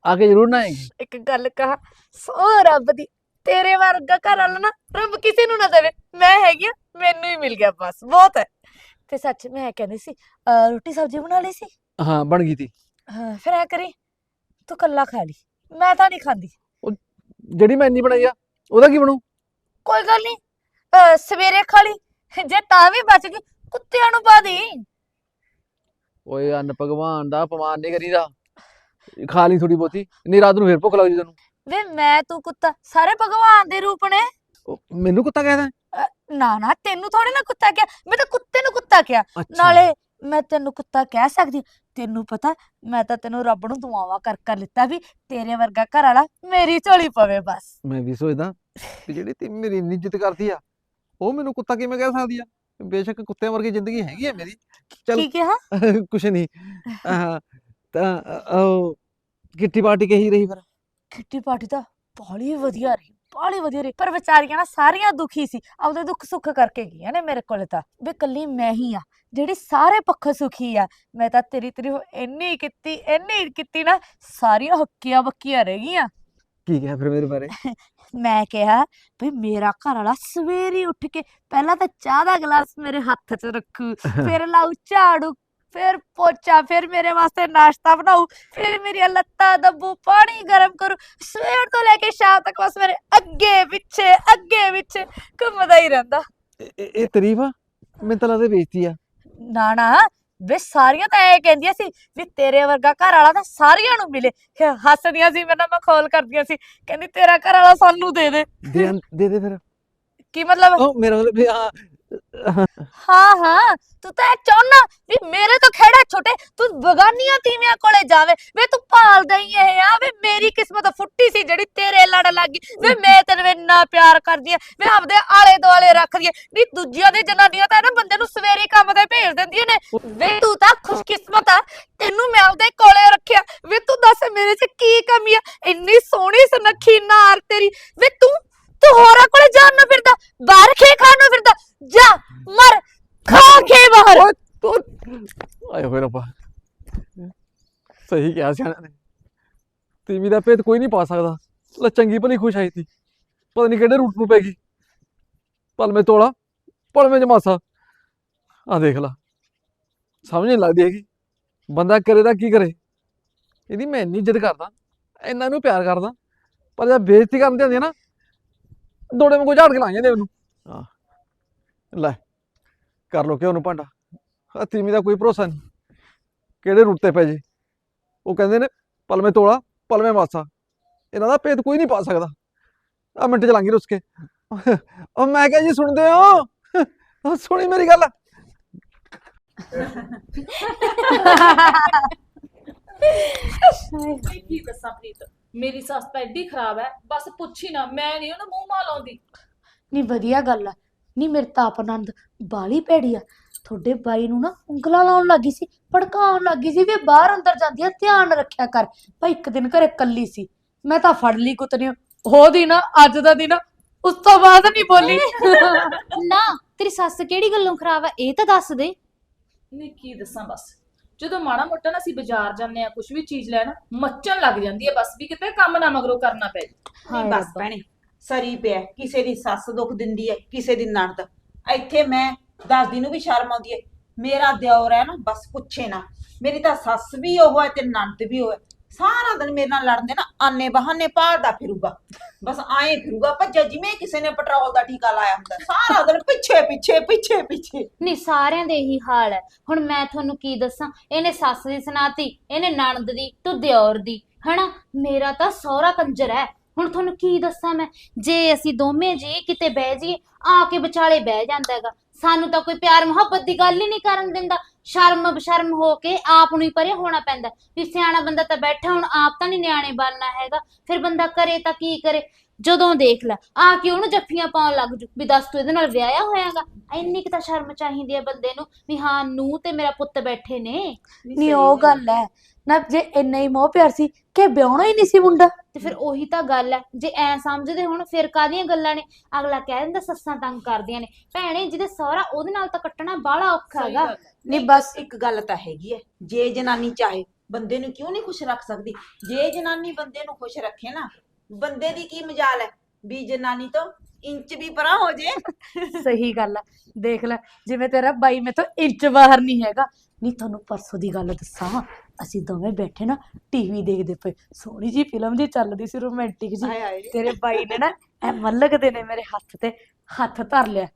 ਆ ਕੇ ਜ਼ਰੂਰ ਨਾ ਆਏਂਗੀ ਇੱਕ ਗੱਲ ਕਹਾ ਸੋ ਰੱਬ ਦੀ ਤੇਰੇ ਵਰਗਾ ਘਰ ਵਾਲਾ ਨਾ ਰੱਬ ਕਿਸੇ ਨੂੰ ਨਾ ਦੇਵੇ ਮੈਂ ਹੈਗੀ ਆ ਮੈਨੂੰ ਹੀ ਮਿਲ ਗਿਆ ਬਸ ਬਹੁਤ ਹੈ। ਤੇ ਸੱਚ ਮੈਂ ਕਹਿੰਦੀ ਸੀ ਰੋਟੀ ਸਬਜ਼ੀ ਬਣਾ ਲਈ ਸੀ? ਹਾਂ ਬਣ ਗਈ ਤੀ। ਹਾਂ ਫਿਰ ਐ ਕਰੀ ਤੂੰ ਕੱਲਾ ਖਾ ਲਈ ਮੈਂ ਤਾਂ ਨਹੀਂ ਖਾਂਦੀ। ਜਿਹੜੀ ਮੈਂ ਇੰਨੀ ਬਣਾਈ ਆ ਉਹਦਾ ਕੀ ਬਣੂ? ਕੋਈ ਗੱਲ ਨਹੀਂ ਸਵੇਰੇ ਖਾ ਲਈ ਜੇ ਤਾਂ ਵੀ ਬਚ ਗਈ ਕੁੱਤਿਆਂ ਨੂੰ ਪਾ ਦੀ। ਓਏ ਅੰਨ ਭਗਵਾਨ ਦਾ ਅਪਮਾਨ ਨਹੀਂ ਕਰੀਦਾ। ਖਾ ਲਈ ਥੋੜੀ ਬਹੁਤੀ ਨਹੀਂ ਰਾਤ ਨੂੰ ਫੇਰ ਭੁੱਖ ਲੱਗ ਜੂ ਤੈਨੂੰ। ਵੇ ਮੈਂ ਤੂੰ ਕੁੱਤਾ ਸਾਰੇ ਭਗਵਾਨ ਦੇ ਰੂਪ ਨੇ। ਮੈਨੂੰ ਕੁੱਤਾ ਕਹਿੰਦਾ ਨਾ ਨਾ ਤੈਨੂੰ ਥੋੜੀ ਨਾ ਕੁੱਤਾ ਕਿਹਾ ਮੈਂ ਤਾਂ ਕੁੱਤੇ ਨੂੰ ਕੁੱਤਾ ਕਿਹਾ। ਨਾਲੇ ਮੈਂ ਤੈਨੂੰ ਕੁੱਤਾ ਕਹਿ ਸਕਦੀ। ਤੈਨੂੰ ਪਤਾ ਮੈਂ ਤਾਂ ਤੈਨੂੰ ਰੱਬ ਨੂੰ ਦੁਆਵਾਂ ਕਰ ਕਰ ਲਿੱਤਾ ਵੀ ਤੇਰੇ ਵਰਗਾ ਘਰ ਵਾਲਾ ਮੇਰੀ ਝੋਲੀ ਪਵੇ ਬਸ। ਮੈਂ ਵੀ ਸੋਚਦਾ ਕਿ ਜਿਹੜੀ ਤੇ ਮੇਰੀ ਇੰਨੀ ਇੱਜ਼ਤ ਕਰਦੀ ਆ ਉਹ ਮੈਨੂੰ ਕੁੱਤਾ ਕਿਵੇਂ ਕਹਿ ਸਕਦੀ ਆ? ਬੇਸ਼ੱਕ ਕੁੱਤਿਆਂ ਵਰਗੀ ਜ਼ਿੰਦਗੀ ਹੈਗੀ ਹੈ ਮੇਰੀ। ਚੱਲ ਕੀ ਕਿਹਾ? [LAUGHS] ਕੁਛ ਨਹੀਂ। ਆਹ, ਤਾਂ ਉਹ ਕਿੱਟੀ ਪਾਰਟੀ ਕਹੀ ਰਹੀ ਫਿਰ? ਕਿੱਟੀ ਪਾਰਟੀ ਤਾਂ ਬਾਲੀ ਵਧੀਆ ਰਹੀ। ਬਾਲੀ ਵਧੀਆ ਰਹੀ ਪਰ ਵਿਚਾਰੀਆਂ ਨਾ ਸਾਰੀਆਂ ਦੁਖੀ ਸੀ ਆਪਦੇ ਦੁੱਖ ਸੁੱਖ ਕਰਕੇ ਗਈਆਂ ਨੇ ਮੇਰੇ ਕੋਲ ਤਾਂ। ਵੀ ਕੱਲੀ ਮੈਂ ਹੀ ਆ ਜਿਹੜੀ ਸਾਰੇ ਪੱਖੋਂ ਸੁਖੀ ਆ ਮੈਂ ਤਾਂ ਤੇਰੀ ਤੇਰੀ ਇੰਨੀ ਕੀਤੀ ਇੰਨੀ ਕੀਤੀ ਨਾ ਸਾਰੀਆਂ ਹੱਕੀਆਂ ਬੱਕੀਆਂ ਰਹਿ ਗਈਆਂ। ਕੀ ਕਿਹਾ ਫਿਰ ਮੇਰੇ ਬਾਰੇ? [LAUGHS] ਮੈਂ ਕਿਹਾ ਵੀ ਮੇਰਾ ਘਰ ਵਾਲਾ ਸਵੇਰੇ ਉੱਠ ਕੇ ਪਹਿਲਾਂ ਤਾਂ ਚਾਹ ਦਾ ਗਲਾਸ ਮੇਰੇ ਹੱਥ 'ਚ ਰੱਖੂ [LAUGHS] ਫਿਰ ਲਾਊ ਝਾੜੂ ਫਿਰ ਪੋਚਾ ਫਿਰ ਮੇਰੇ ਵਾਸਤੇ ਨਾਸ਼ਤਾ ਬਣਾਊ ਫਿਰ ਮੇਰੀਆਂ ਲੱਤਾਂ ਦੱਬੂ ਪਾਣੀ ਗਰਮ ਕਰੂ। ਸਵੇਰ ਤੋਂ ਲੈ ਕੇ ਸ਼ਾਮ ਤੱਕ ਬਸ ਮੇਰੇ ਅੱਗੇ ਪਿੱਛੇ ਅੱਗੇ ਪਿੱਛੇ ਘੁੰਮਦਾ ਹੀ ਰਹਿੰਦਾ। ਇਹ- ਇਹ ਇਹ ਤਾਰੀਫ ਆ? ਮੈਨੂੰ ਤਾਂ ਲੱਗਦਾ ਬੇਇੱਜ਼ਤੀ ਆ। ਨਾ ਨਾ ਵੇ ਸਾਰੀਆਂ ਤਾਂ ਐ ਕਹਿੰਦੀਆਂ ਸੀ ਵੀ ਤੇਰੇ ਵਰਗਾ ਘਰ ਵਾਲਾ ਤਾਂ ਸਾਰੀਆਂ ਨੂੰ ਮਿਲੇ। ਹ- ਹੱਸਦੀਆਂ ਸੀ ਮੇਰੇ ਨਾਲ ਮਖੌਲ ਕਰਦੀਆਂ ਸੀ। ਕਹਿੰਦੀ ਤੇਰਾ ਘਰ ਵਾਲਾ ਸਾਨੂੰ ਦੇ ਦੇ। ਦੇ ਆਂ- ਦੇ ਦੇ ਫਿਰ। ਕੀ ਮਤਲਬ? ਉਹ ਮੇਰਾ ਮਤਲਬ ਵੀ ਹਾਂ ਹਾਂ ਹਾਂ, ਤੂੰ ਤਾਂ ਇਹ ਚਾਹੁੰਨਾ ਵੀ ਮੇਰੇ ਤੋਂ ਖੇੜਾ ਛੋਟੇ, ਤੂੰ ਬਗਾਨੀਆਂ ਤੀਵੀਆਂ ਕੋਲੇ ਜਾਵੇ। ਵੇ ਤੂੰ ਭਾਲਦਾ ਹੀ ਇਹ ਆ, ਵੇ ਮੇਰੀ ਕਿਸਮਤ ਫੁੱਟੀ ਸੀ ਜਿਹੜੀ ਤੇਰੇ ਲੜ ਲੱਗੀ ਵੇ ਮੈਂ ਤੈਨੂੰ ਇੰਨਾ ਪਿਆਰ ਕਰਦੀ ਆ, ਵੇ ਆਪਦੇ ਆਲੇ ਦੁਆਲੇ ਰੱਖਦੀ ਆ ਨਹੀਂ ਦੂਜੀਆਂ ਦੇ ਜਨਾਨੀਆਂ ਤਾਂ ਨਾ ਬੰਦੇ ਨੂੰ ਸਵੇਰੇ ਕੰਮ ਤੇ ਭੇਜ ਦਿੰਦੀਆਂ ਨੇ। ਵੇ ਤੂੰ ਤਾਂ ਖੁਸ਼ਕਿਸਮਤ ਆ, ਤੈਨੂੰ ਮੈਂ ਆਪਦੇ ਕੋਲੇ ਰੱਖਿਆ। ਵੇ ਤੂੰ ਦੱਸ ਮੇਰੇ 'ਚ ਕੀ ਕਮੀ ਆ? ਇੰਨੀ ਸੋਹਣੀ ਸੁਨੱਖੀ ਨਾਰ ਤੇਰੀ। ਵੇ ਤੂੰ ਤੂੰ ਹੋਰਾਂ ਕੋਲੇ ਜਾਣ ਨੂੰ ਫਿਰਦਾ, ਬਾਹਰ ਖੇ ਖਾਣ ਨੂੰ ਫਿਰਦਾ, ਜਾ, ਮਰ, ਖਾ ਕੇ ਬਾਹਰ। ਓਏ, ਤੂੰ ਆਏ ਹੋਏ ਰੱਬਾ। ਸਹੀ ਕਿਹਾ ਸਿਆਣੇ ਨੇ। ਤੀਵੀ ਦਾ ਭੇਤ ਕੋਈ ਨਹੀਂ ਪਾ ਸਕਦਾ। ਲੈ ਚੰਗੀ ਭਲੀ ਖੁਸ਼ ਆਈ ਸੀ ਪਤਾ ਨਹੀਂ ਕਿਹੜੇ ਰੂਟ ਨੂੰ ਪੈ ਗਈ। ਪਲ ਤੋਲਾ ਪਲ ਜਮਾਸਾ। ਆ ਦੇਖ ਲਾ। ਸਮਝ ਨਹੀਂ ਲੱਗਦੀ ਹੈਗੀ। ਬੰਦਾ ਕਰੇ ਤਾਂ ਕੀ ਕਰੇ। ਇਹਦੀ ਮੈਂ ਇੰਨੀ ਇੱਜ਼ਤ ਕਰਦਾ। ਇਹਨਾਂ ਨੂੰ ਪਿਆਰ ਕਰਦਾ। ਪਰ ਜਦ ਬੇਇੱਜ਼ਤੀ ਕਰਨ ਤੇ ਆਉਂਦੀ ਹੈ ਨਾ ਦੋੜੇ ਵਾਂਗੂ ਝਾੜ ਕੇ ਲਾ ਜਾਂਦੇ ਉਹਨੂੰ ਹਾਂ ਲੈ ਕਰ ਲੋ ਕਿ ਉਹਨੂੰ ਭਾਂਡਾ। ਆ ਤੀਵੀਂ ਦਾ ਕੋਈ ਭਰੋਸਾ ਨਹੀਂ। ਕਿਹੜੇ ਰੂਟ ਤੇ ਪੈ ਜੇ? ਉਹ ਕਹਿੰਦੇ ਨੇ ਪਲਵੇਂ ਤੋਲਾ ਪਲਵੇਂ ਮਾਸਾ। ਇਹਨਾਂ ਦਾ ਭੇਦ ਕੋਈ ਨਹੀਂ ਪਾ ਸਕਦਾ। ਆ ਮਿੰਟ ਚ ਲਾਂਗੀ ਰੁੱਸ ਕੇ। ਉਹ ਮੈਂ ਕਿਹਾ ਜੀ ਸੁਣਦੇ ਹੋ? ਉਹ ਸੁਣੀ ਮੇਰੀ ਗੱਲ। ਕੀ ਦੱਸਾਂ ਪ੍ਰੀਤ? ਮੇਰੀ ਸੱਸ ਤਾਂ ਐਡੀ ਖਰਾਬ ਹੈ ਬਸ ਪੁੱਛੀ ਨਾ ਮੈਂ ਨਹੀਂ ਉਹਨੂੰ ਮੂੰਹ ਮਾ ਲਾਉਂਦੀ। ਨਹੀਂ ਵਧੀਆ ਗੱਲ ਆ ਨਹੀਂ ਮੇਰੇ ਤਾਂ ਆਪ ਆਨੰਦ ਬਾਲੀ ਭੈੜੀ ਆ। ਤੁਹਾਡੇ ਬਾਈ ਨੂੰ ਨਾ ਉਂਗਲਾਂ ਲਾਉਣ ਲੱਗੀ ਸੀ ਭੜਕਾਉਣ ਲੱਗੀ ਸੀ ਵੀ ਬਾਹਰ ਅੰਦਰ ਜਾਂਦੀ ਆ ਧਿਆਨ ਰੱਖਿਆ ਕਰ। ਭਾਈ ਇੱਕ ਦਿਨ ਘਰੇ ਕੱਲੀ ਸੀ ਮੈਂ ਤਾਂ ਫੜ ਲਈ ਕੁੱਤਨੀ ਉਹ ਦਿਨ ਅੱਜ ਦਾ ਦਿਨ ਉਸ ਤੋਂ ਬਾਅਦ ਨਹੀਂ ਬੋਲੀ। ਨਾ ਤੇਰੀ ਸੱਸ ਕਿਹੜੀ ਗੱਲੋਂ ਖਰਾਬ ਆ ਇਹ ਤਾਂ ਦੱਸ ਦੇ। ਨਹੀਂ ਕੀ ਦੱਸਾਂ ਬਸ। ਜਦੋਂ ਮਾੜਾ ਮੋਟਾ ਨਾ ਅਸੀਂ ਬਾਜ਼ਾਰ ਜਾਂਦੇ ਆ ਕੁਝ ਵੀ ਚੀਜ਼ ਲੈਣ ਮੱਚਣ ਲੱਗ ਜਾਂਦੀ ਹੈ ਬਸ ਵੀ ਕਿਤੇ ਕੰਮ ਨਾ ਮਗਰੋਂ ਕਰਨਾ ਪੈ ਜਾਏ ਨਹੀਂ ਬਸ। ਭੈਣੇ ਸਰੀ ਪਿਆ ਕਿਸੇ ਦੀ ਸੱਸ ਦੁੱਖ ਦਿੰਦੀ ਹੈ ਕਿਸੇ ਦੀ ਨਣਦ। ਇੱਥੇ ਮੈਂ ਦੱਸਦੀ ਨੂੰ ਵੀ ਸ਼ਰਮ ਆਉਂਦੀ ਹੈ। ਮੇਰਾ ਦਿਓਰ ਹੈ ਨਾ ਬਸ ਪੁੱਛੇ ਨਾ। ਮੇਰੀ ਤਾਂ ਸੱਸ ਵੀ ਉਹ ਹੈ ਤੇ ਨਣਦ ਵੀ ਉਹ ਹੈ। ਸਾਰਾ ਦਿਨ ਮੇਰੇ ਨਾਲ ਲੜਦੇ ਨਾ, ਆਨੇ ਬਹਾਨੇ ਭਾਲਦਾ ਫਿਰੂਗਾ। ਬਸ ਆਏ ਫਿਰੂਗਾ ਭੱਜਾ ਜਿਵੇਂ ਕਿਸੇ ਨੇ ਪੈਟਰੋਲ ਦਾ ਟੀਕਾ ਲਾਇਆ ਹੁੰਦਾ, ਸਾਰਾ ਦਿਨ ਪਿੱਛੇ ਪਿੱਛੇ ਪਿੱਛੇ ਪਿੱਛੇ। ਨਹੀਂ, ਸਾਰਿਆਂ ਦੇ ਇਹੀ ਹਾਲ ਹੈ। ਹੁਣ ਮੈਂ ਤੁਹਾਨੂੰ ਕੀ ਦੱਸਾਂ, ਇਹਨੇ ਸੱਸ ਦੀ ਸੁਣਾਤੀ, ਇਹਨੇ ਨਣਦ ਦੀ, ਤੂੰ ਦਿਓਰ ਦੀ, ਹਨਾ? ਮੇਰਾ ਤਾਂ ਸਹੁਰਾ ਕੰਜਰ ਹੈ। ਹੁਣ ਤੁਹਾਨੂੰ ਕੀ ਦੱਸਾਂ ਮੈਂ? ਜੇ ਅਸੀਂ ਦੋਵੇਂ ਜੀ ਕਿਤੇ ਬਹਿ ਜਾਈਏ, ਆ ਕੇ ਵਿਚਾਲੇ ਬਹਿ ਜਾਂਦਾ ਹੈਗਾ। ਸਾਨੂੰ ਤਾਂ ਕੋਈ ਪਿਆਰ ਮੁਹੱਬਤ ਦੀ ਗੱਲ ਹੀ ਨਹੀਂ ਕਰਨ ਦਿੰਦਾ। ਸ਼ਰਮ ਬਸ਼ਰਮ ਹੋ ਕੇ ਆਪ ਨੂੰ ਹੀ ਪਰੇ ਹੋਣਾ ਪੈਂਦਾ ਵੀ ਸਿਆਣਾ ਬੰਦਾ ਤਾਂ ਬੈਠਾ, ਹੁਣ ਆਪ ਤਾਂ ਨਹੀਂ ਨਿਆਣੇ ਬਣਨਾ ਹੈਗਾ। ਫਿਰ ਬੰਦਾ ਕਰੇ ਤਾਂ ਕੀ ਕਰੇ? ਜਦੋਂ ਦੇਖ ਲੈ, ਆ ਕੇ ਉਹਨੂੰ ਜੱਫੀਆਂ ਪਾਉਣ ਲੱਗ ਜੂ। ਵੀ ਦੱਸ ਤੂੰ ਇਹਦੇ ਨਾਲ ਵਿਆਹਿਆ ਹੋਇਆਗਾ? ਇੰਨੀ ਕੁ ਤਾਂ ਸ਼ਰਮ ਚਾਹੀਦੀ ਹੈ ਬੰਦੇ ਨੂੰ। ਵੀ ਹਾਂ ਨੂੰ ਤੇ ਮੇਰਾ ਪੁੱਤ ਬੈਠੇ ਨੇ। ਨਹੀਂ ਉਹ ਗੱਲ ਹੈ। ਨਾ ਜੇ ਇੰਨਾ ਹੀ ਮੋਹ ਪਿਆਰ ਸੀ ਕਿ ਵਿਆਹਣਾ ਹੀ ਨਹੀਂ ਸੀ ਮੁੰਡਾ। ਤੇ ਫਿਰ ਉਹੀ ਤਾਂ ਗੱਲ ਹੈ ਜੇ ਐ ਸਮਝਦੇ ਹੁਣ ਫਿਰ ਕਾਹਦੀਆਂ ਗੱਲਾਂ ਨੇ? ਅਗਲਾ ਕਹਿ ਦਿੰਦਾ ਸੱਸਾਂ ਤੰਗ ਕਰਦੀਆਂ ਨੇ। ਭੈਣੇ ਜਿਹਦੇ ਸਹੁਰਾ ਉਹਦੇ ਨਾਲ ਤਾਂ ਕੱਟਣਾ ਬਾਹਲਾ ਔਖਾ ਹੈਗਾ। ਨਹੀਂ ਬਸ ਇੱਕ ਗੱਲ ਤਾਂ ਹੈਗੀ ਹੈ ਜੇ ਜਨਾਨੀ ਚਾਹੇ ਬੰਦੇ ਨੂੰ ਕਿਉਂ ਨਹੀਂ ਖੁਸ਼ ਰੱਖ ਸਕਦੀ? ਜੇ ਜਨਾਨੀ ਬੰਦੇ ਨੂੰ ਖੁਸ਼ ਰੱਖੇ ਨਾ ਬੰਦੇ ਦੀ ਕੀ ਮਜਾਲ ਹੈ? ਵੀ ਜਨਾਨੀ ਤੋਂ ਇੰਚ ਵੀ ਪਰਾਂ ਹੋ ਜੇ। ਸਹੀ ਗੱਲ ਆ ਦੇਖ ਲੈ ਜਿਵੇਂ ਤੇਰਾ ਬਾਈ ਮੇਥੋਂ ਇੰਚ ਬਾਹਰ ਨਹੀਂ ਹੈਗਾ। ਨਹੀਂ ਤੁਹਾਨੂੰ ਪਰਸੋਂ ਦੀ ਗੱਲ ਦੱਸਾਂ ਅਸੀਂ ਦੋਵੇਂ ਬੈਠੇ ਨਾ ਟੀਵੀ ਦੇਖਦੇ ਪਏ। ਸੋਹਣੀ ਜੀ ਫਿਲਮ ਜੀ ਚੱਲਦੀ ਸੀ ਰੋਮਾਂਟਿਕ ਜੀ ਹਾਏ ਤੇਰੇ ਬਾਈ ਨੇ ਨਾ ਐ ਮਲਕਦੇ ਨੇ ਮੇਰੇ ਹੱਥ ਤੇ ਹੱਥ ਧਰ ਲਿਆ।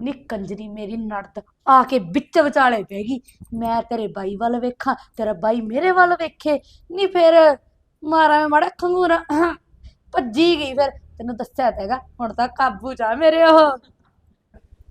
ਨੀ ਕੰਜਰੀ ਮੇਰੀ ਨੜਦ ਆ ਕੇ ਵਿੱਚ ਵਿਚਾਲੇ ਪੈ ਗਈ। ਮੈਂ ਤੇਰੇ ਬਾਈ ਵੱਲ ਵੇਖਾਂ ਤੇਰਾ ਬਾਈ ਮੇਰੇ ਵੱਲ ਵੇਖੇ। ਨੀ ਫਿਰ ਮਾਰਾ ਮੈਂ ਮਾੜਾ ਖੰਗੂਰਾ ਭੱਜੀ ਗਈ ਫਿਰ। ਤੈਨੂੰ ਦੱਸਿਆ ਤਾਂ ਹੈਗਾ ਹੁਣ ਤਾਂ ਕਾਬੂ ਚ ਆ ਮੇਰੇ ਉਹ।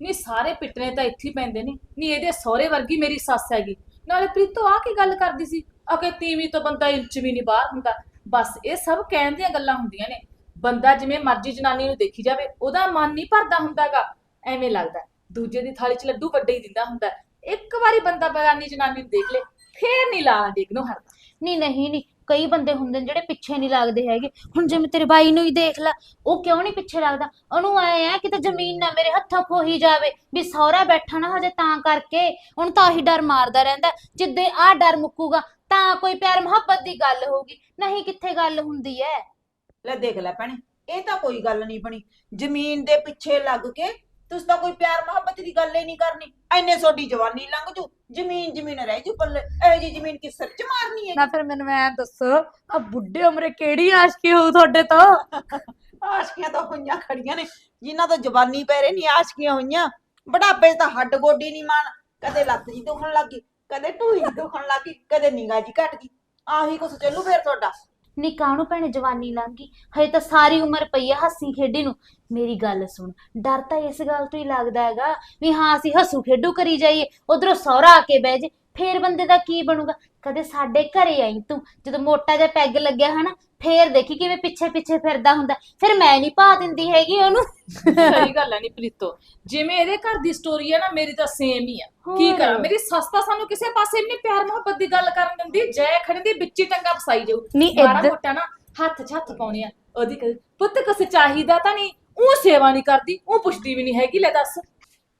ਨਹੀਂ ਸਾਰੇ ਪਿੱਟਨੇ ਤਾਂ ਇੱਥੇ ਹੀ ਪੈਂਦੇ ਨੇ। ਨਹੀਂ ਇਹਦੇ ਸਹੁਰੇ ਵਰਗੀ ਮੇਰੀ ਸੱਸ ਹੈਗੀ। ਨਾਲੇ ਪ੍ਰੀਤੋ ਆ ਕੀ ਗੱਲ ਕਰਦੀ ਸੀ? ਆ ਕਿ ਤੀਵੀਂ ਤੋਂ ਬੰਦਾ ਇੰਚ ਵੀ ਨਹੀਂ ਬਾਹਰ ਹੁੰਦਾ। ਬਸ ਇਹ ਸਭ ਕਹਿਣ ਦੀਆਂ ਗੱਲਾਂ ਹੁੰਦੀਆਂ ਨੇ। ਬੰਦਾ ਜਿਵੇਂ ਮਰਜ਼ੀ ਜਨਾਨੀ ਨੂੰ ਦੇਖੀ ਜਾਵੇ, ਉਹਦਾ ਮਨ ਨਹੀਂ ਭਰਦਾ ਹੁੰਦਾਗਾ ਐਵੇਂ ਲੱਗਦਾ। ਦੂਜੇ ਦੀ ਥਾਲੀ 'ਚ ਲੱਡੂ ਵੱਡੇ ਹੀ ਦਿੰਦਾ ਹੁੰਦਾ। ਇੱਕ ਵਾਰੀ ਬੰਦਾ ਬਗਾਨੀ ਜਨਾਨੀ ਨੂੰ ਦੇਖ ਲੇ, ਫੇਰ ਨਹੀਂ ਲਾਣਾ ਡੇਗ ਨੂੰ ਹਰਦਾ ਨਹੀਂ ਨਹੀਂ ਨਹੀਂ ਕਈ ਬੰਦੇ ਹੁੰਦੇ ਨੇ ਜਿਹੜੇ ਪਿੱਛੇ ਨਹੀਂ ਲੱਗਦੇ ਹੈਗੇ। ਹੁਣ ਜਿਵੇਂ ਤੇਰੇ ਬਾਈ ਨੂੰ ਹੀ ਦੇਖ ਲੈ, ਉਹ ਕਿਉਂ ਨਹੀਂ ਪਿੱਛੇ ਲੱਗਦਾ? ਉਹਨੂੰ ਆਏ ਆ ਕਿਤੇ ਜ਼ਮੀਨ ਨਾ ਮੇਰੇ ਹੱਥੋਂ ਖੋਹੀ ਜਾਵੇ ਵੀ ਸਹੁਰਾ ਬੈਠਾ ਨਾ ਹਜੇ ਤਾਂ ਕਰਕੇ। ਹੁਣ ਤਾਂ ਆਹੀ ਡਰ ਮਾਰਦਾ ਰਹਿੰਦਾ, ਜਿੱਦੇ ਆਹ ਡਰ ਮੁੱਕੂਗਾ, ਤਾਂ ਕੋਈ ਪਿਆਰ ਮੁਹੱਬਤ ਦੀ ਗੱਲ ਹੋਊਗੀ। ਨਹੀਂ ਕਿੱਥੇ ਗੱਲ ਹੁੰਦੀ ਹੈ ਲੈ ਦੇਖ ਲੈ ਭੈਣੇ, ਇਹ ਤਾਂ ਕੋਈ ਗੱਲ ਨਹੀਂ ਬਣੀ। ਜ਼ਮੀਨ ਦੇ ਪਿੱਛੇ ਲੱਗ ਕੇ ਤੁਸੀਂ ਤਾਂ ਕੋਈ ਪਿਆਰ ਮੁਹੱਬਤ ਦੀ ਗੱਲ ਹੀ ਨਹੀਂ ਕਰਨੀ। ਐਨੇ ਤੁਹਾਡੀ ਜਵਾਨੀ ਲੰਘ ਜੂ ਜ਼ਮੀਨ ਜ਼ਮੀਨ ਰਹਿ ਜੂ ਪੱਲੇ ਇਹ ਜੀ ਜ਼ਮੀਨ ਕਿਸ ਸਿਰ ਚ ਮਾਰਨੀ ਹੈ ਨਾ ਫਿਰ ਮੈਨੂੰ ਐ ਦੱਸੋ ਆ ਬੁੱਢੇ ਉਮਰੇ ਕਿਹੜੀ ਆਸ਼ਕੀ ਹੋਊ ਤੁਹਾਡੇ ਤੋਂ? ਆਸ਼ਕੀਆਂ ਤਾਂ ਹੋਈਆਂ ਖੜੀਆਂ ਨੇ ਜਿਨ੍ਹਾਂ ਤੋਂ ਜਵਾਨੀ ਪੈ ਰਹੀ ਨਹੀਂ ਆਸ਼ਕੀਆਂ ਹੋਈਆਂ। ਬੁਢਾਪੇ 'ਚ ਤਾਂ ਹੱਡ ਗੋਡੀ ਨਹੀਂ ਮਾਨ ਕਦੇ ਲੱਤ ਜੀ ਦੁਖਣ ਲੱਗੀ ਕਦੇ ਢੂਈ ਦੁਖਣ ਲੱਗੀ ਕਦੇ ਨਿਗਾਹ ਜੀ ਘਟ ਗਈ। ਆਹੀ ਕੁਛ ਚੱਲੂ ਫੇਰ ਤੁਹਾਡਾ। ਨੀ ਕਾਹਨੂੰ ਭੈਣੇ ਜਵਾਨੀ ਲੰਘ ਗਈ। ਹਜੇ ਤਾਂ ਸਾਰੀ ਉਮਰ ਪਈ ਆ ਹੱਸੀ ਖੇਡੀ ਨੂੰ। ਮੇਰੀ ਗੱਲ ਸੁਣ, ਡਰ ਤਾਂ ਇਸ ਗੱਲ ਤੋਂ ਹੀ ਲੱਗਦਾ ਹੈਗਾ ਵੀ ਹਾਂ, ਅਸੀਂ ਹੱਸੂ ਖੇਡੂ ਕਰੀ ਜਾਈਏ, ਉਧਰੋਂ ਸਹੁਰਾ ਆ ਕੇ ਬਹਿ ਜੇ, ਫੇਰ ਬੰਦੇ ਦਾ ਕੀ ਬਣੂਗਾ? ਕਦੇ ਸਾਡੇ ਘਰੇ ਆਈ ਤੂੰ? ਜਦੋਂ ਮੋਟਾ ਜਿਹਾ ਪੈਗ ਲੱਗਿਆ ਹਨਾ ਫੇਰ ਦੇਖੀ ਕਿਵੇਂ ਪਿੱਛੇ ਪਿੱਛੇ ਫਿਰਦਾ ਹੁੰਦਾ। ਫਿਰ ਮੈਂ ਨਹੀਂ ਪਾ ਦਿੰਦੀ ਹੈਗੀ ਉਹਨੂੰ। ਸਹੀ ਗੱਲ ਹੈ ਨਹੀਂ ਪ੍ਰੀਤੋ। ਜਿਵੇਂ ਇਹਦੇ ਘਰ ਦੀ ਸਟੋਰੀ ਹੈ ਨਾ ਮੇਰੀ ਤਾਂ ਸੇਮ ਹੀ ਆ। ਕੀ ਹੋਰ। ਕਰਾਂ? ਮੇਰੀ ਸੱਸ ਤਾਂ ਸਾਨੂੰ ਕਿਸੇ ਪਾਸੇ ਨਹੀਂ ਪਿਆਰ ਮੁਹੱਬਤ ਦੀ ਗੱਲ ਕਰਨ ਦਿੰਦੀ ਜੈ ਖੜੀ ਦੀ ਵਿੱਚ ਹੀ ਟੰਗਾ ਫਸਾਈ ਜਾਊ। ਨਹੀਂ ਮਾੜਾ ਇੱਧਰ ਮੋਟਾ ਨਾ ਹੱਥ 'ਚ ਹੱਥ ਪਾਉਣੇ ਆ। ਉਹਦੀ ਕਹੇ, ਪੁੱਤ ਕੁਛ ਚਾਹੀਦਾ ਤਾਂ ਨਹੀਂ ਉਹ ਸੇਵਾ ਨਹੀਂ ਕਰਦੀ ਉਹ ਪੁੱਛਦੀ ਵੀ ਨਹੀਂ ਹੈਗੀ ਲੈ ਦੱਸ।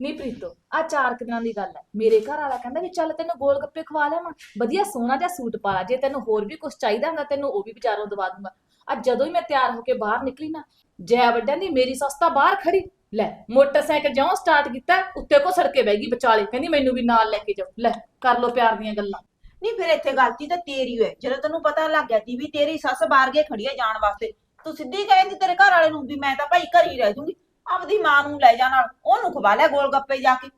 ਨੀ ਪ੍ਰੀਤੋ ਆ ਚਾਰ ਕੁ ਦਿਨਾਂ ਦੀ ਗੱਲ ਹੈ। ਮੇਰੇ ਘਰ ਵਾਲਾ ਕਹਿੰਦਾ ਵੀ ਚੱਲ ਤੈਨੂੰ ਗੋਲ ਗੱਪੇ ਖਵਾ ਲੈਵਾਂ ਵਧੀਆ ਸੋਹਣਾ ਜਿਹਾ ਸੂਟ ਪਾ ਲਾ, ਜੇ ਤੈਨੂੰ ਹੋਰ ਵੀ ਕੁਝ ਚਾਹੀਦਾ ਹੁੰਦਾ, ਤੈਨੂੰ ਉਹ ਵੀ ਵਿਚਾਰੋਂ ਦਵਾ ਦੂੰਗਾ। ਅੱਜ ਜਦੋਂ ਹੀ ਮੈਂ ਤਿਆਰ ਹੋ ਕੇ ਬਾਹਰ ਨਿਕਲੀ ਨਾ, ਜੈ ਵੱਡਿਆਂ ਦੀ ਮੇਰੀ ਸੱਸ ਤਾਂ ਬਾਹਰ ਖੜੀ। ਲੈ, ਮੋਟਰਸਾਈਕਲ ਜਿਉਂ ਸਟਾਰਟ ਕੀਤਾ, ਉੱਤੇ ਕੋ ਸੜਕੇ ਬਹਿ ਗਈ ਵਿਚਾਲੇ। ਕਹਿੰਦੀ ਮੈਨੂੰ ਵੀ ਨਾਲ ਲੈ ਕੇ ਜਾਓ। ਲੈ, ਕਰ ਲੋ ਪਿਆਰ ਦੀਆਂ ਗੱਲਾਂ। ਨਹੀਂ ਫਿਰ ਇੱਥੇ ਗਲਤੀ ਤਾਂ ਤੇਰੀ ਹੋਏ। ਜਦੋਂ ਤੈਨੂੰ ਪਤਾ ਲੱਗ ਗਿਆ ਸੀ ਵੀ ਤੇਰੀ ਸੱਸ ਬਾਹਰ ਗਏ ਖੜੀ ਹੈ ਜਾਣ ਵਾਸਤੇ, ਤੂੰ ਸਿੱਧੀ ਕਹਿੰਦੀ ਤੇਰੇ ਘਰ ਵਾਲੇ ਨੂੰ ਵੀ ਮੈਂ ਤਾਂ ਭਾਈ ਘਰ ਹੀ ਰਹਿ ਜੂੰਗੀ। ਆਪਦੀ ਮਾਂ ਨੂੰ ਲੈ ਜਾ ਨਾਲ ਉਹਨੂੰ ਖਵਾ ਲਿਆ ਗੋਲ ਗੱਪੇ ਜਾ ਕੇ।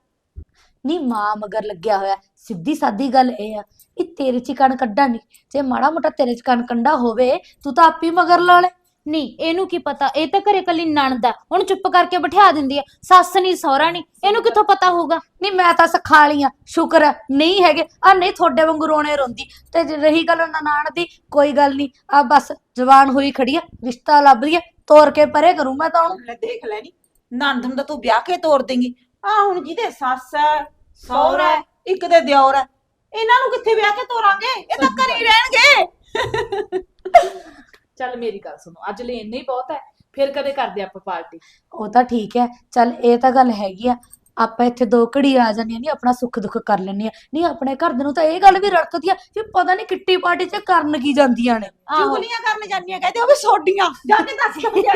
ਨੀ ਮਾਂ ਮਗਰ ਲੱਗਿਆ ਹੋਇਆ ਸਿੱਧੀ ਸਾਦੀ ਗੱਲ ਇਹ ਆ ਇਹ ਤੇਰੇ ਚ ਹੀ ਕਣ ਕੱਢਾ ਨਹੀਂ ਜੇ ਮਾੜਾ ਮੋਟਾ ਤੇਰੇ ਚ ਕਣ ਕੰਡਾ ਹੋਵੇ ਤੂੰ ਤਾਂ ਆਪੀ ਮਗਰ ਲਾ ਲੈ। ਨਹੀਂ ਇਹਨੂੰ ਕੀ ਪਤਾ? ਇਹ ਤਾਂ ਘਰੇ ਕੱਲੀ ਨਣਦ ਆ। ਉਹਨੂੰ ਚੁੱਪ ਕਰਕੇ ਬਿਠਾ ਦਿੰਦੀ ਆ। ਸੱਸ ਨਹੀਂ ਸਹੁਰਾ ਨਹੀਂ ਇਹਨੂੰ ਕਿੱਥੋਂ ਪਤਾ ਹੋਊਗਾ? ਨਹੀਂ ਮੈਂ ਤਾਂ ਸਿਖਾ ਲੀਆਂ ਸ਼ੁਕਰ ਹੈ ਨਹੀਂ ਹੈਗੇ। ਆ ਨਹੀਂ ਤੁਹਾਡੇ ਵਾਂਗੂ ਰੋਣੇ ਰੋਂਦੀ। ਤੇ ਜੇ ਰਹੀ ਗੱਲ ਨਨਾਣ ਦੀ ਕੋਈ ਗੱਲ ਨਹੀਂ ਆ ਬਸ ਜਵਾਨ ਹੋਈ ਖੜੀ ਆ ਰਿਸ਼ਤਾ ਲੱਭਦੀ ਆ। ਤੋਰ ਕੇ ਪਰੇ ਕਰੂੰ ਮੈਂ ਤਾਂ ਉਹਨੂੰ। ਲੈ ਦੇਖ ਲੈ ਨੀ। ਨੰਦ ਨੂੰ ਤਾਂ ਤੂੰ ਵਿਆਹ ਕੇ ਤੋਰ ਦੇਂਗੀ। ਆ ਹੁਣ ਜਿਹਦੇ ਸੱਸ ਹੈ ਸਹੁਰਾ ਹੈ ਇੱਕ ਦੇ ਦਿਓਰ ਹੈ ਇਹਨਾਂ ਨੂੰ ਕਿੱਥੇ ਵਿਆਹ ਕੇ ਤੋਰਾਂਗੇ? ਇਹ ਤਾਂ ਘਰੇ ਹੀ ਰਹਿਣਗੇ। ਚੱਲ ਮੇਰੀ ਗੱਲ ਸੁਣੋ ਅੱਜ ਲਈ ਇੰਨਾ ਹੀ ਬਹੁਤ ਹੈ ਫਿਰ ਕਦੇ ਕਰਦੇ ਆਪਾਂ ਪਾਰਟੀ। ਉਹ ਤਾਂ ਠੀਕ ਹੈ ਚੱਲ ਇਹ ਤਾਂ ਗੱਲ ਹੈਗੀ ਆ। ਆਪਾਂ ਇੱਥੇ ਦੋ ਘੜੀ ਆ ਜਾਂਦੀਆਂ ਨਹੀਂ ਆਪਣਾ ਸੁੱਖ ਦੁੱਖ ਕਰ ਲੈਂਦੇ ਆ ਨਹੀਂ ਆਪਣੇ ਘਰ ਦੇ ਨੂੰ ਤਾਂ ਇਹ ਗੱਲ ਵੀ ਰੜਕਦੀ ਆ ਵੀ ਪਤਾ ਨਹੀਂ ਕਿੱਟੀ ਪਾਰਟੀ 'ਚ ਕਰਨ ਕੀ ਜਾਂਦੀਆਂ ਨੇ। ਚੁਗਲੀਆਂ ਕਰਨ ਜਾਂਦੀਆਂ ਕਹਿੰਦੇ ਉਹ ਵੀ ਸੋਡੀਆਂ। ਜਾ ਕੇ ਦੱਸ ਕੇ ਜਾ।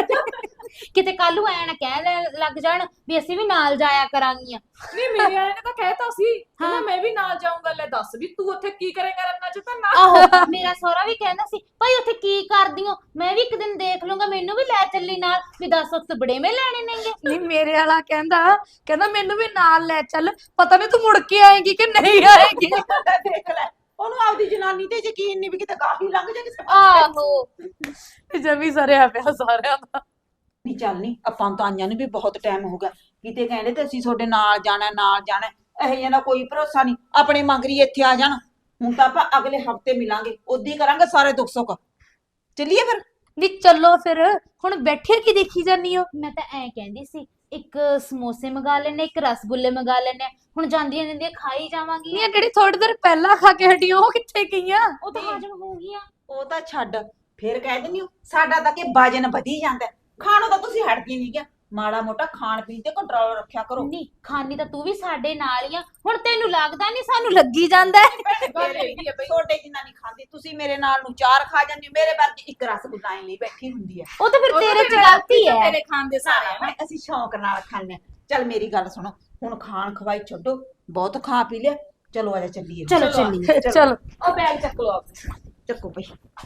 ਕਿਤੇ ਕੱਲ ਨੂੰ ਐ ਨਾ ਕਹਿ ਲੈ- ਲੱਗ ਜਾਣ ਵੀ ਅਸੀਂ ਵੀ ਨਾਲ ਜਾਇਆ ਕਰਾਂਗੀਆਂ। ਨਹੀਂ ਮੇਰੇ ਵਾਲੇ ਨੇ ਤਾਂ ਕਹਿਤਾ ਸੀ ਕਹਿੰਦਾ। ਮੈਂ ਵੀ ਨਾਲ ਜਾਊਂਗਾ ਲੈ ਦੱਸ ਵੀ ਤੂੰ ਉੱਥੇ ਕੀ ਕਰੇਂਗਾ ਰੰਨਾ ਚ ਤਾਂ ਨਾ। ਆਹੋ ਮੇਰਾ ਸਹੁਰਾ ਵੀ ਕਹਿੰਦਾ ਸੀ ਭਾਈ ਉੱਥੇ ਕੀ ਕਰਦੀ ਹੋ ਮੈਂ ਵੀ ਇੱਕ ਦਿਨ ਦੇਖ ਲੂੰਗਾ ਮੈਨੂੰ ਵੀ ਲੈ ਚੱਲੀ ਨਾਲ ਵੀ ਦੱਸ ਉੱਥੇ ਬੜੇਵੇਂ ਲੈਣੇ ਨੇਗੇ। ਨਹੀਂ ਮੇਰੇ ਵਾਲਾ ਕਹਿੰਦਾ ਕਹਿੰਦਾ ਮੈਨੂੰ ਵੀ ਨਾਲ ਲੈ ਚੱਲ। ਪਤਾ ਨਹੀਂ ਤੂੰ ਮੁੜ ਕੇ ਆਏਗੀ ਕਿ ਨਹੀਂ ਆਏਗੀ। ਦੇਖ ਲੈ ਉਹਨੂੰ ਆਪਦੀ ਜਨਾਨੀ ਤੇ ਯਕੀਨ ਨਹੀਂ ਵੀ ਕਿਤੇ ਕਾਫੀ ਲੰਘ ਜਾ ਕਿਸੇ ਆਹੋ। ਜਮੀ ਸਰਿਆ ਪਿਆ ਸਾਰਿਆਂ ਦਾ। ਨਹੀਂ ਚੱਲ ਨਹੀਂ ਆਪਾਂ ਨੂੰ ਤਾਂ ਆਈਆਂ ਨੂੰ ਵੀ ਬਹੁਤ ਟਾਈਮ ਹੋ ਗਿਆ। ਕਿਤੇ ਕਹਿੰਦੇ ਤੇ ਅਸੀਂ ਤੁਹਾਡੇ ਨਾਲ ਜਾਣਾ ਨਾਲ ਜਾਣਾ। ਇਹ ਜਿਹਾ ਦਾ ਕੋਈ ਭਰੋਸਾ ਨਹੀਂ। ਆਪਣੇ ਮੰਗਰੀ ਇੱਥੇ ਆ ਜਾਣ। ਹੁਣ ਤਾਂ ਆਪਾਂ ਅਗਲੇ ਹਫ਼ਤੇ ਮਿਲਾਂਗੇ। ਉਦੋਂ ਕਰਾਂਗੇ ਸਾਰੇ ਦੁੱਖ ਸੁੱਖ। ਚੱਲੀਏ ਫਿਰ? ਵੀ ਚੱਲੋ ਫਿਰ। ਹੁਣ ਬੈਠੇ ਕੀ ਦੇਖੀ ਜਾਨੀ ਹੋ ਮੈਂ ਤਾਂ ਐਂ ਕਹਿੰਦੀ ਸੀ ਇੱਕ ਸਮੋਸੇ ਮੰਗਾ ਲੈਣੇ ਇੱਕ ਰਸਗੁੱਲੇ ਮੰਗਾ ਲੈਣੇ ਹੁਣ ਜਾਂਦੀਆਂ ਜਾਂਦੀਆਂ ਖਾਈ ਜਾਵਾਂਗੀ ਨਹੀਂ ਜਿਹੜੀ ਥੋੜੀ ਦੇਰ ਪਹਿਲਾਂ ਖਾ ਕੇ ਹਟੀਆਂ ਉਹ ਕਿੱਥੇ ਗਈਆਂ? ਉਹ ਤਾਂ ਹਜਮ ਹੋ ਗਈਆਂ। ਉਹ ਤਾਂ ਛੱਡ ਫਿਰ ਕਹਿ ਦਿੰਦੀ ਹੋ ਸਾਡਾ ਤਾਂ ਕਿ ਵਜਨ ਵਧੀ ਜਾਂਦਾ ਹੈ। ਖਾਣੋਂ ਤਾਂ ਤੁਸੀਂ ਹਟਦੀ ਨਹੀਂ ਗਿਆ। ਮਾੜਾ ਮੋਟਾ ਖਾਣ ਪੀਣ ਤੇ ਕੰਟਰੋਲ ਰੱਖਿਆ ਕਰੋ। ਨਹੀਂ ਖਾਣੀ ਤਾਂ ਤੂੰ ਵੀ ਸਾਡੇ ਨਾਲ ਹੀ ਆ। ਹੁਣ ਤੈਨੂੰ ਲੱਗਦਾ ਨਹੀਂ ਸਾਨੂੰ ਲੱਗੀ ਜਾਂਦਾ ਹੈ? ਗੱਲ ਹੈਗੀ ਆ ਬਈ। ਛੋਟੇ ਜਿੰਨਾ ਨਹੀਂ ਖਾਂਦੀ ਤੁਸੀਂ ਮੇਰੇ ਨਾਲ ਨੂੰ ਚਾਰ ਖਾ ਜਾਂਦੇ ਹੋ ਮੇਰੇ ਵਰਗੀ ਇੱਕ ਰਸਗੁੱਲਾ ਲਈ ਬੈਠੀ ਹੁੰਦੀ ਹੈ ਉਹ ਤਾਂ ਫਿਰ ਤੇਰੇ ਚ ਗਲਤੀ ਹੈ। ਤੇਰੇ ਖਾਣ ਦੇ ਸਾਰੇ ਆ। ਮੈਂ ਅਸੀਂ ਸ਼ੌਂਕ ਨਾਲ ਖਾਂਦੇ ਹਾਂ ਚੱਲ ਮੇਰੀ ਗੱਲ ਸੁਣੋ ਹੁਣ ਖਾਣ ਖਵਾਈ ਛੱਡੋ ਬਹੁਤ ਖਾ ਪੀ ਲਿਆ। ਚਲੋ ਆਜਾ ਚੱਲੀਏ। ਚਲੋ ਚੱਲੀਏ। ਚਲੋ। ਉਹ ਬੈਗ ਚੱਕ ਲਓ ਆਪਣਾ ਚੱਕੋ ਬਈ।